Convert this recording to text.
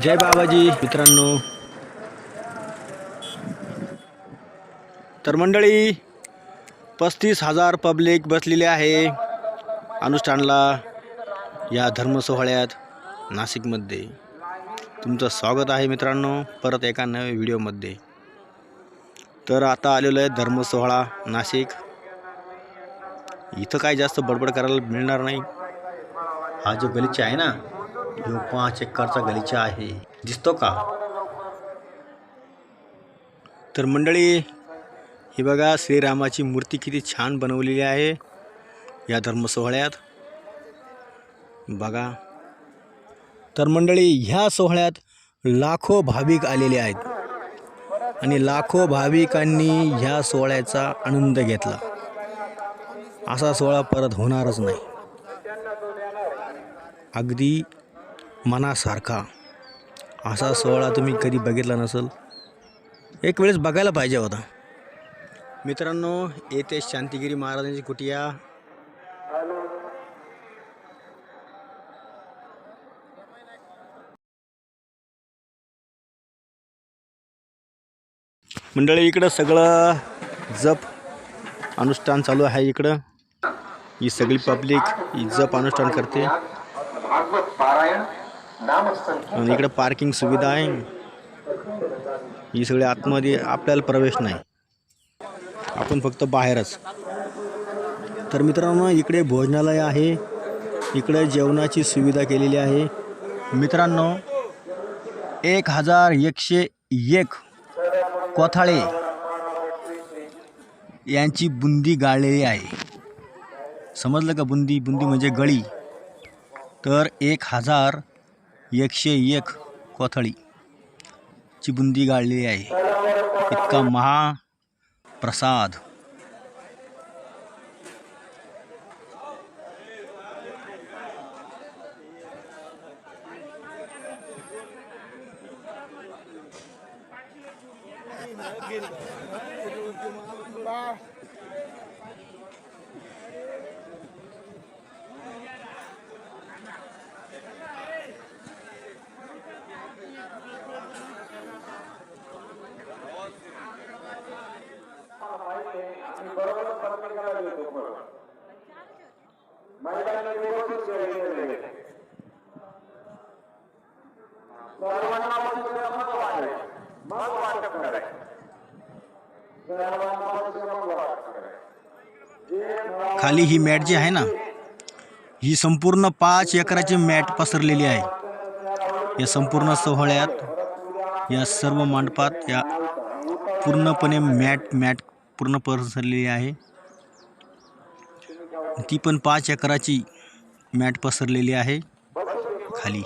जय बाबाजी मित्रांनो. तर मंडळी पस्तीस हजार पब्लिक बसलेले आहे अनुष्ठानला या धर्मसोहळ्यात नाशिकमध्ये. तुमचं स्वागत आहे मित्रांनो परत एका नव्या व्हिडिओमध्ये. तर आता आलेलो आहे धर्मसोहळा नाशिक. इथं काय जास्त बडबड करायला मिळणार नाही. हा जो गलिचा आहे ना जो पाच एकरचा गलिचा आहे. दिसतो का? तर मंडळी ही बघा श्रीरामाची मूर्ती किती छान बनवलेली आहे या धर्मसोहळ्यात. बघा. तर मंडळी ह्या सोहळ्यात लाखो भाविक आलेले आहेत. आणि लाखो भाविकांनी ह्या सोहळ्याचा आनंद घेतला. असा सोहळा परत होणारच नाही. अगदी मनासारखा. असा सोहळा तुम्ही कधी बघितला नसेल एक वेळेस बघायला पाहिजे होता. मित्रांनो येथे शांतिगिरी महाराजांची कुटिया मंडळी इकडं सगळं जप अनुष्ठान चालू आहे इकडं. ही सगळी पब्लिक ही जप अनुष्ठान करते. आणि इकडे पार्किंग सुविधा आहे. ही सगळी आतमध्ये आपल्याला प्रवेश नाही. आपण फक्त बाहेरच. तर मित्रांनो इकडे भोजनालय आहे. इकडे जेवणाची सुविधा केलेली आहे. मित्रांनो एक हजार एकशे एक कोथाळे यांची बुंदी गाळलेली आहे. समजलं का बुंदी? बुंदी म्हणजे गळी. तर एक हजार एकशे एक कोथळी ची बुंदी गाळलेली आहे. इतका महाप्रसाद खाली ही मॅट जी आहे ना ही संपूर्ण पाच एकराची मॅट पसरलेली आहे. या संपूर्ण सोहळ्यात या सर्व मंडपात या पूर्णपणे मॅट मॅट पूर्ण पसरलेली आहे. ती पण पाच एकराची मॅट पसरलेली आहे. खाली.